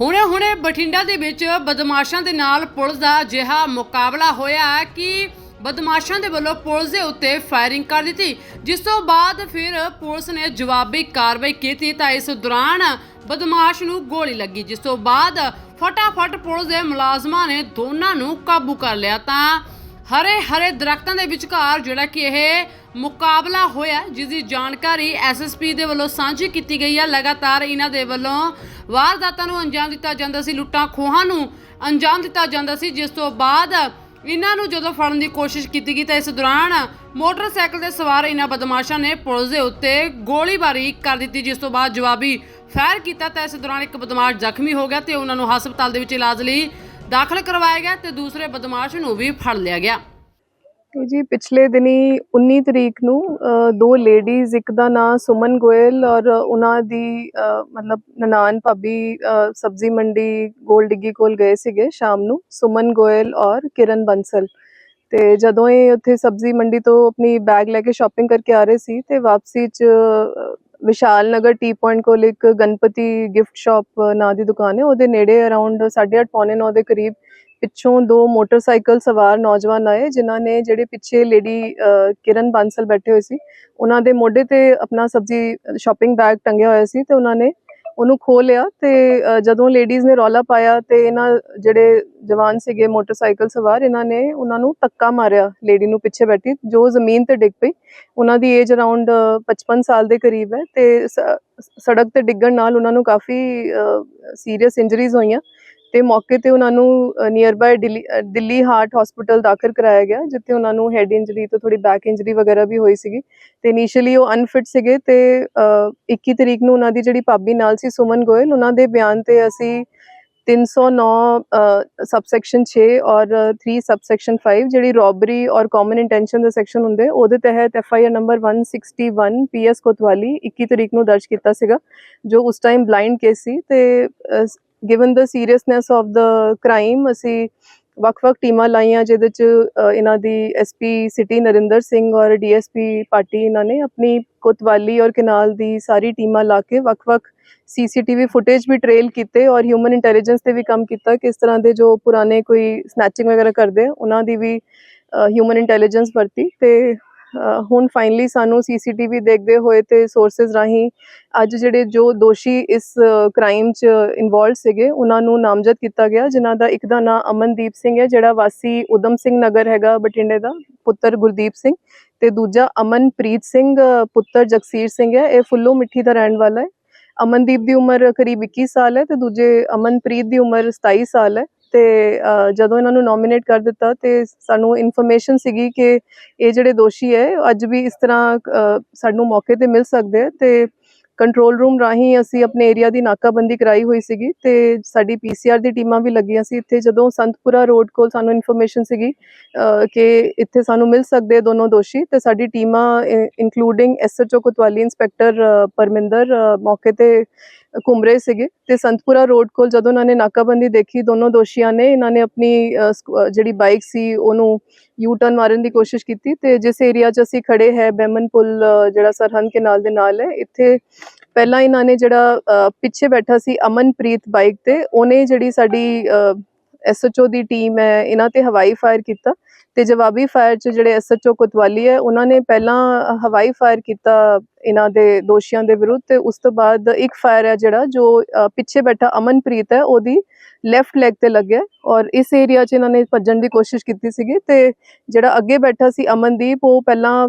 ਹੁਣੇ-ਹੁਣੇ ਬਠਿੰਡਾ ਦੇ ਵਿੱਚ ਬਦਮਾਸ਼ਾਂ ਦੇ ਨਾਲ ਪੁਲਿਸ ਦਾ ਅਜਿਹਾ ਮੁਕਾਬਲਾ ਹੋਇਆ ਕਿ ਬਦਮਾਸ਼ਾਂ ਦੇ ਵੱਲੋਂ ਪੁਲਿਸ ਦੇ ਉੱਤੇ ਫਾਇਰਿੰਗ ਕਰ ਦਿੱਤੀ। ਜਿਸ ਤੋਂ ਬਾਅਦ ਫਿਰ ਪੁਲਿਸ ਨੇ ਜਵਾਬੀ ਕਾਰਵਾਈ ਕੀਤੀ ਤਾਂ ਇਸ ਦੌਰਾਨ ਬਦਮਾਸ਼ ਨੂੰ ਗੋਲੀ ਲੱਗੀ। ਜਿਸ ਤੋਂ ਬਾਅਦ ਫਟਾਫਟ ਪੁਲਿਸ ਦੇ ਮੁਲਾਜ਼ਮਾਂ ਨੇ ਦੋਨਾਂ ਨੂੰ ਕਾਬੂ ਕਰ ਲਿਆ ਤਾਂ ਹਰੇ ਹਰੇ ਦਰਖਤਾਂ ਦੇ ਵਿਚਕਾਰ ਜਿਹੜਾ ਕਿ ਇਹ ਮੁਕਾਬਲਾ ਹੋਇਆ ਜਿਸ ਦੀ ਜਾਣਕਾਰੀ ਐਸਐਸਪੀ ਦੇ ਵੱਲੋਂ ਸਾਂਝੀ ਕੀਤੀ ਗਈ ਹੈ ਲਗਾਤਾਰ ਇਹਨਾਂ ਦੇ ਵੱਲੋਂ ਵਾਰਦਾਤਾਂ ਨੂੰ ਅੰਜਾਮ ਦਿੱਤਾ ਜਾਂਦਾ ਸੀ, ਲੁੱਟਾਂ ਖੋਹਾਂ ਨੂੰ ਅੰਜਾਮ ਦਿੱਤਾ ਜਾਂਦਾ ਸੀ, ਜਿਸ ਤੋਂ ਬਾਅਦ ਇਹਨਾਂ ਨੂੰ ਜਦੋਂ ਫੜਨ ਦੀ ਕੋਸ਼ਿਸ਼ ਕੀਤੀ ਗਈ ਤਾਂ ਇਸ ਦੌਰਾਨ ਮੋਟਰਸਾਈਕਲ ਤੇ ਸਵਾਰ ਇਹਨਾਂ ਬਦਮਾਸ਼ਾਂ ਨੇ ਪੁਲਿਸ ਦੇ ਉੱਤੇ ਗੋਲੀਬਾਰੀ ਕਰ ਦਿੱਤੀ, ਜਿਸ ਤੋਂ ਬਾਅਦ ਜਵਾਬੀ ਫਾਇਰ ਕੀਤਾ ਤਾਂ ਇਸ ਦੌਰਾਨ ਇੱਕ ਬਦਮਾਸ਼ ਜ਼ਖਮੀ ਹੋ ਗਿਆ ਤੇ ਉਹਨਾਂ ਨੂੰ ਹਸਪਤਾਲ ਦੇ ਵਿੱਚ ਇਲਾਜ ਲਈ ਦਾਖਲ ਕਰਵਾਇਆ ਗਿਆ ਤੇ ਦੂਸਰੇ ਬਦਮਾਸ਼ ਨੂੰ ਵੀ ਫੜ ਲਿਆ ਗਿਆ। ਤੇ ਜੀ, ਪਿਛਲੇ ਦਿਨੀ 19 ਤਰੀਕ ਨੂੰ ਦੋ ਲੇਡੀਜ਼, ਇੱਕ ਦਾ ਨਾਂ ਸੁਮਨ ਗੋਇਲ ਔਰ ਉਹਨਾਂ ਦੀ ਮਤਲਬ ਨਨਾਨ ਭਾਬੀ ਸਬਜ਼ੀ ਮੰਡੀ ਗੋਲ ਡਿੱਗੀ ਕੋਲ ਗਏ ਸੀਗੇ ਸ਼ਾਮ ਨੂੰ, ਸੁਮਨ ਗੋਇਲ ਔਰ ਕਿਰਨ ਬੰਸਲ। ਤੇ ਜਦੋਂ ਇਹ ਉੱਥੇ ਸਬਜ਼ੀ ਮੰਡੀ ਤੋਂ ਆਪਣੀ ਬੈਗ ਲੈ ਕੇ ਸ਼ਾਪਿੰਗ ਕਰਕੇ ਆ ਰਹੇ ਸੀ ਤੇ ਵਾਪਸੀ ਚ ਵਿਸ਼ਾਲ ਨਗਰ ਟੀ ਪੁਆਇੰਟ ਕੋਲ ਇੱਕ ਗਣਪਤੀ ਗਿਫਟ ਸ਼ਾਪ ਨਾਂ ਦੀ ਦੁਕਾਨ ਹੈ। ਉਹਦੇ ਨੇੜੇ ਅਰਾਊਂਡ 8:30 ਪੌਣੇ 9 ਦੇ ਕਰੀਬ ਪਿੱਛੋਂ ਦੋ ਮੋਟਰਸਾਈਕਲ ਸਵਾਰ ਨੌਜਵਾਨ ਆਏ, ਜਿਨ੍ਹਾਂ ਨੇ ਜਿਹੜੇ ਪਿੱਛੇ ਲੇਡੀ ਕਿਰਨ ਬਾਂਸਲ ਬੈਠੇ ਹੋਏ ਸੀ। ਉਹਨਾਂ ਦੇ ਮੋਢੇ ਤੇ ਆਪਣਾ ਸਬਜ਼ੀ ਸ਼ਾਪਿੰਗ ਬੈਗ ਟੰਗਿਆ ਹੋਇਆ ਸੀ ਤੇ ਉਹਨਾਂ ਨੇ ਉਹਨੂੰ ਖੋਹ ਲਿਆ ਤੇ ਜਦੋਂ ਲੇਡੀਜ਼ ਨੇ ਰੌਲਾ ਪਾਇਆ ਤੇ ਇਹਨਾਂ ਜਿਹੜੇ ਜਵਾਨ ਸੀਗੇ ਮੋਟਰਸਾਈਕਲ ਸਵਾਰ, ਇਹਨਾਂ ਨੇ ਉਹਨਾਂ ਨੂੰ ਧੱਕਾ ਮਾਰਿਆ ਲੇਡੀ ਨੂੰ ਪਿੱਛੇ ਬੈਠੀ, ਜੋ ਜ਼ਮੀਨ ਤੇ ਡਿੱਗ ਪਈ। ਉਹਨਾਂ ਦੀ ਏਜ ਅਰਾਊਂਡ 55 ਸਾਲ ਦੇ ਕਰੀਬ ਹੈ ਤੇ ਸੜਕ ਤੇ ਡਿੱਗਣ ਨਾਲ ਉਹਨਾਂ ਨੂੰ ਕਾਫੀ ਸੀਰੀਅਸ ਇੰਜਰੀਜ਼ ਹੋਈਆਂ। ਤੇ ਮੌਕੇ ਤੇ ਉਹਨਾਂ ਨੂੰ nearby Delhi Delhi heart hospital ਦਾਖਲ ਕਰਾਇਆ ਗਿਆ ਜਿੱਥੇ ਉਹਨਾਂ ਨੂੰ ਹੈਡ ਇੰਜਰੀ ਤੋਂ ਥੋੜੀ ਬੈਕ ਇੰਜਰੀ ਵਗੈਰਾ ਵੀ ਹੋਈ ਸੀਗੀ। ਤੇ ਇਨੀਸ਼ੀਅਲੀ ਉਹ ਅਨਫਿਟ ਸੀਗੇ ਤੇ ਅ, 21 ਤਰੀਕ ਨੂੰ ਉਹਨਾਂ ਦੀ ਜਿਹੜੀ ਭਾਬੀ ਨਾਲ ਸੀ ਸੁਮਨ ਗੋਇਲ ਉਹਨਾਂ ਦੇ ਬਿਆਨ ਤੇ ਅਸੀਂ 309 ਸਬਸੈਕਸ਼ਨ 6 ਔਰ 3 ਸਬਸੈਕਸ਼ਨ 5 ਜਿਹੜੀ ਰੋਬਰੀ ਔਰ ਕਾਮਨ ਇੰਟੈਂਸ਼ਨ ਦੇ ਸੈਕਸ਼ਨ ਹੁੰਦੇ ਉਹਦੇ ਤਹਿਤ F I R number 161 PS Kotwali 21 ਤਰੀਕ ਨੂੰ ਦਰਜ ਕੀਤਾ ਸੀਗਾ ਜੋ ਉਸ ਟਾਈਮ ਬਲਾਈਂਡ ਕੇਸ ਸੀ ਤੇ given the seriousness of the crime ਅਸੀਂ ਵੱਖ-ਵੱਖ ਟੀਮਾਂ ਲਾਈਆਂ, ਜਿਹਦੇ ਚ ਇਹਨਾਂ ਦੀ ਐਸਪੀ ਸਿਟੀ ਨਰਿੰਦਰ ਸਿੰਘ ਔਰ ਡੀਐਸਪੀ ਪਾਰਟੀ ਇਹਨਾਂ ਨੇ ਆਪਣੀ ਕੋਤਵਾਲੀ ਔਰ ਕਨਾਲ ਦੀ ਸਾਰੀ ਟੀਮਾਂ ਲਾ ਕੇ ਵੱਖ-ਵੱਖ ਸੀਸੀਟੀਵੀ ਫੁਟੇਜ ਵੀ ਟ੍ਰੇਲ ਕੀਤੇ ਔਰ ਹਿਊਮਨ ਇੰਟੈਲੀਜੈਂਸ ਤੇ ਵੀ ਕੰਮ ਕੀਤਾ ਕਿ ਇਸ ਤਰ੍ਹਾਂ ਦੇ ਜੋ ਪੁਰਾਣੇ ਕੋਈ ਸਨੈਚਿੰਗ ਵਗੈਰਾ ਕਰਦੇ ਉਹਨਾਂ ਦੀ ਵੀ ਹਿਊਮਨ ਇੰਟੈਲੀਜੈਂਸ ਵਰਤੀ ਤੇ ਹੁਣ ਫਾਈਨਲੀ ਸਾਨੂੰ ਸੀਸੀਟੀਵੀ ਦੇਖਦੇ ਹੋਏ ਤੇ ਸੋਰਸਸ ਰਾਹੀਂ ਅੱਜ ਜਿਹੜੇ ਜੋ ਦੋਸ਼ੀ ਇਸ ਕ੍ਰਾਈਮ 'ਚ ਇਨਵੋਲਡ ਸੀਗੇ, ਉਹਨਾਂ ਨੂੰ ਨਾਮਜ਼ਦ ਕੀਤਾ ਗਿਆ, ਜਿਨ੍ਹਾਂ ਦਾ ਇੱਕ ਦਾ ਨਾਮ ਅਮਨਦੀਪ ਸਿੰਘ ਹੈ, ਜਿਹੜਾ ਵਾਸੀ ਉਦਮ ਸਿੰਘ ਨਗਰ ਹੈਗਾ ਬਠਿੰਡੇ ਦਾ, ਪੁੱਤਰ ਗੁਰਦੀਪ ਸਿੰਘ ਤੇ ਦੂਜਾ ਅਮਨਪ੍ਰੀਤ ਸਿੰਘ ਪੁੱਤਰ ਜਗਸੀਰ ਸਿੰਘ ਹੈ, ਇਹ ਫੁੱਲੋ ਮਿੱਠੀ ਦਾ ਰਹਿਣ ਵਾਲਾ ਹੈ। ਅਮਨਦੀਪ ਦੀ ਉਮਰ ਕਰੀਬ 21 ਸਾਲ ਹੈ ਤੇ ਦੂਜੇ ਅਮਨਪ੍ਰੀਤ ਦੀ ਉਮਰ 27 ਸਾਲ ਹੈ। ਤੇ ਜਦੋਂ ਇਹਨਾਂ ਨੂੰ ਨੋਮੀਨੇਟ ਕਰ ਦਿੱਤਾ ਤੇ ਸਾਨੂੰ ਇਨਫੋਰਮੇਸ਼ਨ ਸੀਗੀ ਕਿ ਇਹ ਜਿਹੜੇ ਦੋਸ਼ੀ ਹੈ ਅੱਜ ਵੀ ਇਸ ਤਰ੍ਹਾਂ ਸਾਨੂੰ ਮੌਕੇ ਤੇ ਮਿਲ ਸਕਦੇ ਆ ਤੇ ਕੰਟਰੋਲ ਰੂਮ ਰਾਹੀਂ ਅਸੀਂ ਆਪਣੇ ਏਰੀਆ ਦੀ ਨਾਕਾਬੰਦੀ ਕਰਾਈ ਹੋਈ ਸੀਗੀ ਤੇ ਸਾਡੀ ਪੀਸੀਆਰ ਦੀ ਟੀਮਾਂ ਵੀ ਲੱਗੀਆਂ ਸੀ ਇੱਥੇ ਜਦੋਂ ਸੰਤਪੁਰਾ ਰੋਡ ਕੋਲ ਸਾਨੂੰ ਇਨਫੋਰਮੇਸ਼ਨ ਸੀਗੀ ਕਿ ਇੱਥੇ ਸਾਨੂੰ ਮਿਲ ਸਕਦੇ ਦੋਨੋਂ ਦੋਸ਼ੀ ਤੇ ਸਾਡੀ ਟੀਮਾਂ including SHO Kotwali inspector Parminder ਮੌਕੇ ਤੇ ਘੁੰਮ ਰਹੇ ਸੀਗੇ ਤੇ ਸੰਤਪੁਰਾ ਰੋਡ ਕੋਲ ਜਦੋਂ ਉਹਨਾਂ ਨੇ ਨਾਕਾਬੰਦੀ ਦੇਖੀ ਦੋਨੋਂ ਦੋਸ਼ੀਆਂ ਨੇ ਇਹਨਾਂ ਨੇ ਆਪਣੀ ਅ, ਸਕੂ- ਜਿਹੜੀ ਬਾਈਕ ਸੀ ਉਹਨੂੰ ਯੂ ਟਰਨ ਮਾਰਨ ਦੀ ਕੋਸ਼ਿਸ਼ ਕੀਤੀ ਤੇ ਜਿਸ ਏਰੀਆ 'ਚ ਅਸੀਂ ਖੜੇ ਹੈ ਬੈਮਨ ਪੁਲ ਜਿਹੜਾ ਸਰਹੰਦ ਕਨਾਲ ਦੇ ਨਾਲ ਹੈ ਇੱਥੇ ਪਹਿਲਾਂ ਇਹਨਾਂ ਨੇ ਜਿਹੜਾ ਅ, ਪਿੱਛੇ ਬੈਠਾ ਸੀ ਅਮਨਪ੍ਰੀਤ ਬਾਈਕ ਤੇ ਉਹਨੇ ਜਿਹੜੀ ਸਾਡੀ ਐਸਐਚਓ ਦੀ ਟੀਮ ਹੈ, ਇਹਨਾਂ ਤੇ ਹਵਾਈ ਫਾਇਰ ਕੀਤਾ ਤੇ ਜਵਾਬੀ ਫਾਇਰ 'ਚ ਜਿਹੜੇ ਐਸਐਚਓ ਕੋਤਵਾਲੀ ਹੈ, ਉਹਨਾਂ ਨੇ ਪਹਿਲਾਂ ਹਵਾਈ ਫਾਇਰ ਕੀਤਾ ਇਹਨਾਂ ਦੇ ਦੋਸ਼ੀਆਂ ਦੇ ਵਿਰੁੱਧ ਤੇ ਉਸ ਤੋਂ ਬਾਅਦ ਇੱਕ ਫਾਇਰ ਹੈ ਜਿਹੜਾ ਜੋ ਪਿੱਛੇ ਬੈਠਾ ਅਮਨਪ੍ਰੀਤ ਹੈ, ਉਹਦੀ ਲੈਫਟ ਲੈਗ ਤੇ ਲੱਗਿਆ ਔਰ ਇਸ ਏਰੀਆ 'ਚ ਇਹਨਾਂ ਨੇ ਭੱਜਣ ਦੀ ਕੋਸ਼ਿਸ਼ ਕੀਤੀ ਸੀਗੀ ਤੇ ਜਿਹੜਾ ਅੱਗੇ ਬੈਠਾ ਸੀ ਅਮਨਦੀਪ, ਉਹ ਪਹਿਲਾਂ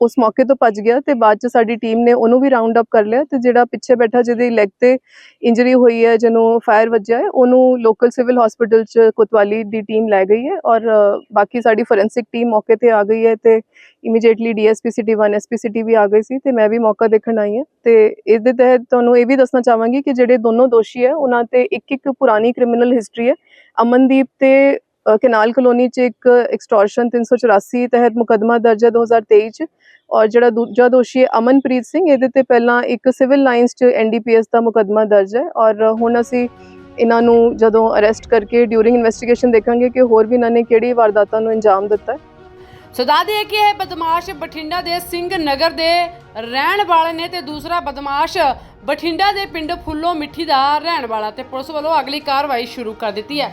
ਉਸ ਮੌਕੇ ਤੋਂ ਭੱਜ ਗਿਆ ਤੇ ਬਾਅਦ ਚ ਸਾਡੀ ਟੀਮ ਨੇ ਉਹਨੂੰ ਵੀ ਰਾਉਂਡ ਅਪ ਕਰ ਲਿਆ ਤੇ ਜਿਹੜਾ ਪਿੱਛੇ ਬੈਠਾ ਜਿਹਦੀ ਲੈਗ ਤੇ ਇੰਜਰੀ ਹੋਈ ਹੈ, ਜਿਹਨੂੰ ਫਾਇਰ ਵੱਜਿਆ ਹੈ, ਉਹਨੂੰ ਲੋਕਲ ਸਿਵਲ ਹਸਪੀਟਲ ਚ ਕੋਤਵਾਲੀ ਦੀ ਟੀਮ ਲੈ ਗਈ ਹੈ ਔਰ ਬਾਕੀ ਸਾਡੀ ਫੋਰੈਂਸਿਕ ਟੀਮ ਮੌਕੇ ਤੇ ਆ ਗਈ ਹੈ ਤੇ immediately DSP city 1 SP city ਵੀ ਆ ਗਈ ਸੀ ਤੇ ਮੈਂ ਵੀ ਮੌਕਾ ਦੇਖਣ ਆਈ ਹਾਂ ਤੇ ਇਸ ਦੇ ਤਹਿਤ ਤੁਹਾਨੂੰ ਇਹ ਵੀ ਦੱਸਣਾ ਚਾਹਾਂਗੀ ਕਿ ਜਿਹੜੇ ਦੋਨੋਂ ਦੋਸ਼ੀ ਹੈ, ਉਹਨਾਂ ਤੇ ਇੱਕ ਇੱਕ ਪੁਰਾਣੀ ਕ੍ਰਿਮੀਨਲ ਹਿਸਟਰੀ ਹੈ, ਅਮਨਦੀਪ ਤੇ ਕਨਾਲ ਕਲੋਨੀ 'ਚ ਇੱਕ ਐਕਸਟੋਰਸ਼ਨ 384 ਤਹਿਤ ਮੁਕਦਮਾ ਦਰਜ ਹੈ 2023 'ਚ। ਔਰ ਜਿਹੜਾ ਦੂਜਾ ਦੋਸ਼ੀ ਹੈ ਅਮਨਪ੍ਰੀਤ ਸਿੰਘ, ਇਹਦੇ ਤੇ ਪਹਿਲਾਂ ਇੱਕ ਸਿਵਲ ਲਾਈਨਸ 'ਚ ਐਨਡੀਪੀਐਸ ਦਾ ਮੁਕਦਮਾ ਦਰਜ ਹੈ। ਔਰ ਹੁਣ ਅਸੀਂ ਇਹਨਾਂ ਨੂੰ ਜਦੋਂ ਅਰੈਸਟ ਕਰਕੇ ਡਿਊਰਿੰਗ ਇਨਵੈਸਟੀਗੇਸ਼ਨ ਦੇਖਾਂਗੇ ਕਿ ਹੋਰ ਵੀ ਇਹਨਾਂ ਨੇ ਕਿਹੜੀ ਵਾਰਦਾਤਾਂ ਨੂੰ ਅੰਜਾਮ ਦਿੱਤਾ ਹੈ। ਸੋ ਦਾਦੀ ਕਿ ਇਹ ਬਦਮਾਸ਼ ਬਠਿੰਡਾ ਦੇ ਸਿੰਘ ਨਗਰ ਦੇ ਰਹਿਣ ਵਾਲੇ ਨੇ ਤੇ ਦੂਸਰਾ ਬਦਮਾਸ਼ ਬਠਿੰਡਾ ਦੇ ਪਿੰਡ ਫੁੱਲੋ ਮਿੱਠੀ ਦਾ ਰਹਿਣ ਵਾਲਾ ਤੇ ਪੁਲਿਸ ਵੱਲੋਂ ਅਗਲੀ ਕਾਰਵਾਈ ਸ਼ੁਰੂ ਕਰ ਦਿੱਤੀ ਹੈ।